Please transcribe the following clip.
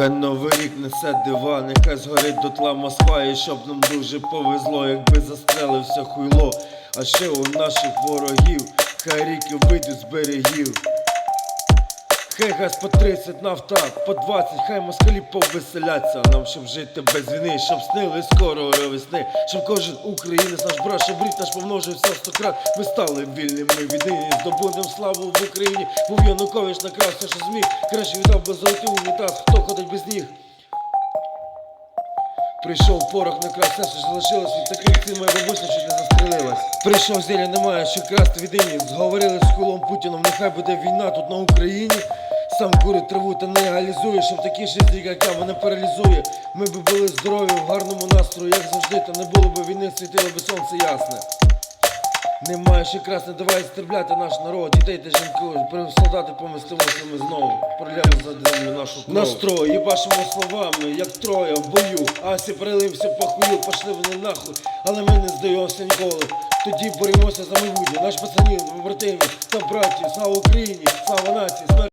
Хай новий рік несе дива, нехай згорить дотла Москва, і щоб нам дуже повезло, якби застрелився хуйло. А ще у наших ворогів, хай ріки вийдуть з берегів. Хай газ по 30 нафта, по 20, хай москалі повеселяться. Нам щоб жити без війни, щоб снили скоро весни Щоб кожен українець наш брат, щоб рік наш помножився в сто крат. Ми стали вільними від нині, здобудем славу в Україні. Був Янукович накрав все, що зміг Краще віддав би золотий унітаз, хто ходить без ніг Прийшов порох на край, все, що залишилось від таких ти моя бабуся чуть не застрелилась. Прийшов зілля, немає що красти від імені. Зговорили з кулом Путіном, нехай буде війна тут на Україні. Сам курить траву та не реалізує, щоб такі житті, я, мене паралізує. Ми би були здорові в гарному настрої, як завжди, та не було б війни, світило би сонце ясне. Немає ще красне, давай стрібляти наш народ, дітей та жінку, при солдати помистимося ми знову, проляли за землю нашу кров. Настрой, їбашимо словами, як троє в бою, Асі прилився по хую, пошли вони нахуй, але ми не здаємося ніколи. Тоді боремося за майбутнє, наш пацанів, побратимів та братів, слава Україні, слава нації,